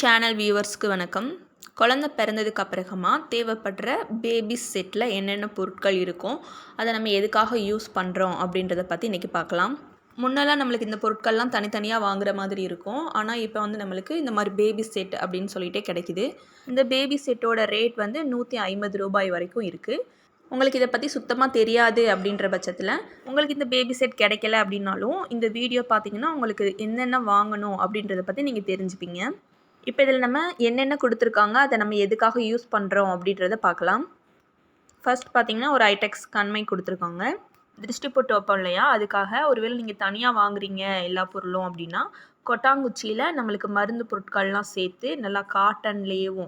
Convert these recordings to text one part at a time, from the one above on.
Channel வியூவர்ஸ்க்கு வணக்கம். குழந்த பிறந்ததுக்கு அப்புறமா தேவைப்படுற பேபி செட்டில் என்னென்ன பொருட்கள் இருக்கும் அதை நம்ம எதுக்காக யூஸ் பண்ணுறோம் அப்படின்றத பற்றி இன்றைக்கி பார்க்கலாம். முன்னெல்லாம் நம்மளுக்கு இந்த பொருட்கள்லாம் தனித்தனியாக வாங்குற மாதிரி இருக்கும். ஆனால் இப்போ வந்து நம்மளுக்கு இந்த மாதிரி பேபி செட் அப்படின்னு சொல்லிகிட்டே கிடைக்குது. இந்த பேபி செட்டோட ரேட் வந்து நூற்றி ஐம்பது ரூபாய் வரைக்கும் இருக்குது உங்களுக்கு இதை பற்றி சுத்தமாக தெரியாது அப்படின்ற பட்சத்தில் உங்களுக்கு இந்த பேபி செட் கிடைக்கல அப்படின்னாலும் இந்த வீடியோ பார்த்தீங்கன்னா உங்களுக்கு என்னென்ன வாங்கணும் அப்படின்றத பற்றி நீங்கள் தெரிஞ்சுப்பீங்க. இப்போ இதில் நம்ம என்னென்ன கொடுத்துருக்காங்க அதை நம்ம எதுக்காக யூஸ் பண்ணுறோம் அப்படின்றத பார்க்கலாம். ஃபர்ஸ்ட் பார்த்தீங்கன்னா ஒரு ஐடெக்ஸ் கண்மை கொடுத்துருக்காங்க. திருஷ்டி போட்டு வைப்போம் இல்லையா? அதுக்காக ஒருவேளை நீங்கள் தனியாக வாங்குறீங்க எல்லா பொருளும் அப்படின்னா கொட்டாங்குச்சியில் நம்மளுக்கு மருந்து பொருட்கள்லாம் சேர்த்து நல்லா காட்டன்லேயும்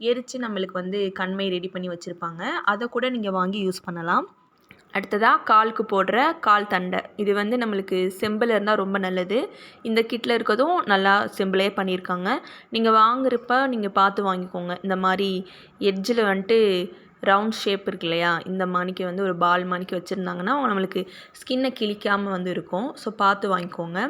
எரித்து நம்மளுக்கு வந்து கண்மை ரெடி பண்ணி வச்சுருப்பாங்க. அதை கூட நீங்கள் வாங்கி யூஸ் பண்ணலாம். அடுத்ததாக காலுக்கு போடுற கால் தண்டை. இது வந்து நம்மளுக்கு செம்பில் இருந்தால் ரொம்ப நல்லது. இந்த கிட்டில் இருக்கதும் நல்லா செம்பிளே பண்ணியிருக்காங்க. நீங்கள் வாங்குறப்ப நீங்கள் பார்த்து வாங்கிக்கோங்க. இந்த மாதிரி எட்ஜில் வந்துட்டு ரவுண்ட் ஷேப் இருக்கு இல்லையா? இந்த மாணிக்கு வந்து ஒரு பால் மாணிக்கு வச்சுருந்தாங்கன்னா நம்மளுக்கு ஸ்கின்னை கிழிக்காமல் வந்து இருக்கும். ஸோ பார்த்து வாங்கிக்கோங்க.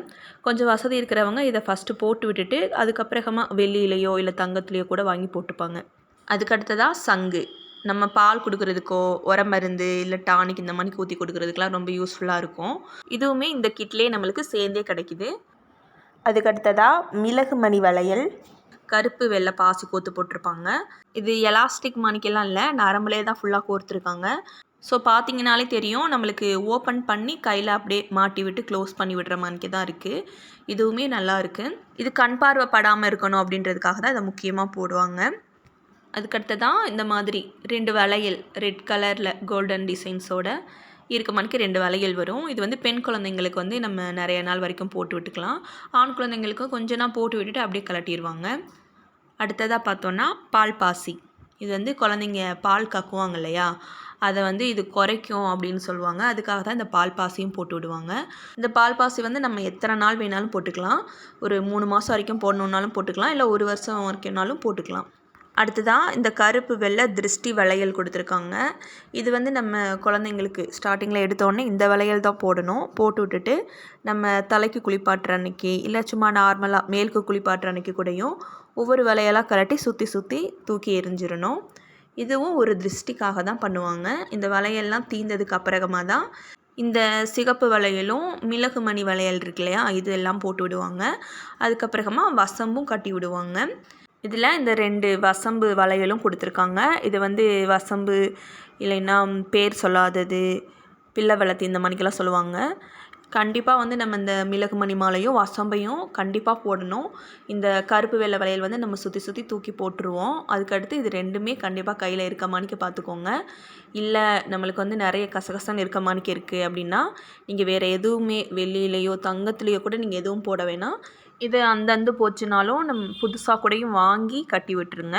கொஞ்சம் வசதி இருக்கிறவங்க இதை ஃபஸ்ட்டு போட்டு விட்டுட்டு அதுக்கப்புறமா வெள்ளியிலையோ இல்லை தங்கத்துலேயோ கூட வாங்கி போட்டுப்பாங்க. அதுக்கடுத்ததாக சங்கு. நம்ம பால் கொடுக்குறதுக்கோ உரம் மருந்து இல்லை டானிக் இந்த மாதிரி ஊற்றி கொடுக்குறதுக்கெலாம் ரொம்ப யூஸ்ஃபுல்லாக இருக்கும். இதுவுமே இந்த கிட்லேயே நம்மளுக்கு சேர்ந்தே கிடைக்கிது. அதுக்கடுத்ததாக மிளகு மணி வளையல். கருப்பு வெள்ளை பாசி கோத்து போட்டிருப்பாங்க. இது எலாஸ்டிக் மாணிக்கெல்லாம் இல்லை நரம்புலே தான் ஃபுல்லாக கோர்த்துருக்காங்க. ஸோ பார்த்தீங்கனாலே தெரியும் நம்மளுக்கு ஓப்பன் பண்ணி கையில் அப்படியே மாட்டி விட்டு க்ளோஸ் பண்ணி விடுற மாதிரிக்கு தான் இருக்குது இதுவுமே நல்லா இருக்குது இது கண் பார்வை படாமல் இருக்கணும் அப்படின்றதுக்காக தான் இதை முக்கியமாக போடுவாங்க. அதுக்கடுத்ததான் இந்த மாதிரி ரெண்டு வளையல் ரெட் கலரில் கோல்டன் டிசைன்ஸோட இருக்க மணிக்கு ரெண்டு வளையல் வரும். இது வந்து பெண் குழந்தைங்களுக்கு வந்து நம்ம நிறைய நாள் வரைக்கும் போட்டு விட்டுக்கலாம். ஆண் குழந்தைங்களுக்கும் கொஞ்ச நாள் போட்டு விட்டுட்டு அப்படியே கலட்டிடுவாங்க அடுத்ததாக பார்த்தோன்னா பால் பாசி. இது வந்து குழந்தைங்க பால் கக்குவாங்க இல்லையா? அதை வந்து இது குறைக்கும் அப்படின்னு சொல்லுவாங்க. அதுக்காக தான் இந்த பால் பாசியும் போட்டு விடுவாங்க. இந்த பால் பாசி வந்து நம்ம எத்தனை நாள் வேணாலும் போட்டுக்கலாம். ஒரு மூணு மாதம் வரைக்கும் போடணுன்னாலும் போட்டுக்கலாம். இல்லை ஒரு வருஷம் வரைக்கும்னாலும் போட்டுக்கலாம். அடுத்ததாக இந்த கருப்பு வெள்ளை திருஷ்டி வளையல் கொடுத்துருக்காங்க. இது வந்து நம்ம குழந்தைங்களுக்கு ஸ்டார்டிங்கில் எடுத்தோடனே இந்த வளையல் தான் போடணும். போட்டு விட்டுட்டு நம்ம தலைக்கு குளிப்பாட்டுற அன்னைக்கு இல்லை சும்மா நார்மலாக மேலுக்கு குளிப்பாட்டுற அன்னைக்கு கூடயும் ஒவ்வொரு வளையலாக கலட்டி சுற்றி சுற்றி தூக்கி எரிஞ்சிடணும் இதுவும் ஒரு திருஷ்டிக்காக தான் பண்ணுவாங்க. இந்த வளையல்லாம் தீர்ந்ததுக்கு அப்புறமா தான் இந்த சிகப்பு வளையலும் மிளகு மணி வளையல் இருக்கு இல்லையா இது எல்லாம் போட்டு விடுவாங்க. அதுக்கப்புறமா வசம்பும் கட்டி விடுவாங்க. இதில் இந்த ரெண்டு வசம்பு வளையலும் கொடுத்துருக்காங்க. இது வந்து வசம்பு இல்லைன்னா பேர் சொல்லாதது பிள்ளை வளர்த்தி இந்த மாதிரிக்கெல்லாம் சொல்லுவாங்க. கண்டிப்பாக வந்து நம்ம இந்த மிளகு மணி மாலையும் வசம்பையும் கண்டிப்பாக போடணும். இந்த கருப்பு வெள்ளை வளையல் வந்து நம்ம சுற்றி சுற்றி தூக்கி போட்டுருவோம். அதுக்கடுத்து இது ரெண்டுமே கண்டிப்பாக கையில் இருக்க மாணிக்க பார்த்துக்கோங்க. இல்லை நம்மளுக்கு வந்து நிறைய கசகசன்னு இருக்க மாணிக்க இருக்குது அப்படின்னா நீங்கள் வேறு எதுவுமே வெள்ளியிலையோ தங்கத்துலேயோ கூட நீங்கள் எதுவும் போட வேணாம். இது அந்தந்து போச்சுனாலும் நம் புதுசாக கூடயும் வாங்கி கட்டி விட்டுருங்க.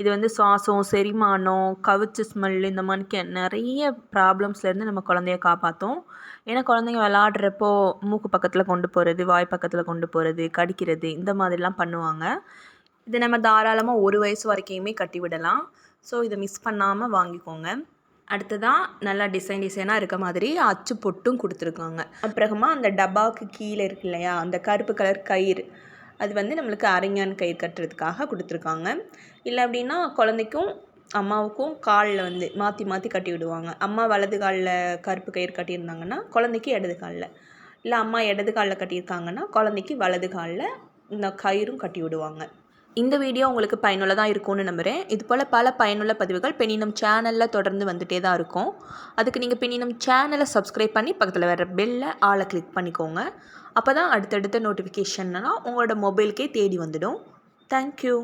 இது வந்து சுவாசம் செரிமானம் கவிச்சு ஸ்மெல் இந்த மாதிரி நிறைய ப்ராப்ளம்ஸ்லேருந்து நம்ம குழந்தைய காப்பாற்றும் ஏன்னா குழந்தைங்க விளாட்றப்போ மூக்கு பக்கத்தில் கொண்டு போகிறது வாய் பக்கத்தில் கொண்டு போகிறது கடிக்கிறது இந்த மாதிரிலாம் பண்ணுவாங்க. இது நம்ம தாராளமாக ஒரு வயசு வரைக்குமே கட்டி விடலாம். ஸோ இதை மிஸ் பண்ணாமல் வாங்கிக்கோங்க. அடுத்ததாக நல்லா டிசைன் டிசைனாக இருக்க மாதிரி அச்சு பொட்டும் கொடுத்துருக்காங்க. அப்புறமா அந்த டப்பாவுக்கு கீழே இருக்கு இல்லையா அந்த கருப்பு கலர் கயிறு அது வந்து நம்மளுக்கு அரைஞான் கயிறு கட்டுறதுக்காக கொடுத்துருக்காங்க. இல்லை அப்படின்னா குழந்தைக்கும் அம்மாவுக்கும் காலில் வந்து மாற்றி மாற்றி கட்டி விடுவாங்க. அம்மா வலது காலில் கருப்பு கயிறு கட்டியிருந்தாங்கன்னா குழந்தைக்கு இடது காலில். இல்லை அம்மா இடது காலில் கட்டியிருக்காங்கன்னா குழந்தைக்கு வலது காலில் இந்த கயிறும் கட்டி விடுவாங்க. இந்த வீடியோ உங்களுக்கு பயனுள்ளதாக இருக்கும்னு நம்புகிறேன் இது போல் பல பயனுள்ள பதிவுகள் பெண்ணினம் சேனலில் தொடர்ந்து வந்துகிட்டே தான் இருக்கும். அதுக்கு நீங்கள் பெண்ணினம் சேனலை சப்ஸ்கிரைப் பண்ணி பக்கத்தில் வர பெல்லை ஆளை கிளிக் பண்ணிக்கோங்க. அப்போ தான் அடுத்தடுத்த நோட்டிஃபிகேஷன்லாம் உங்களோட மொபைலுக்கே தேடி வந்துடும். தேங்க்யூ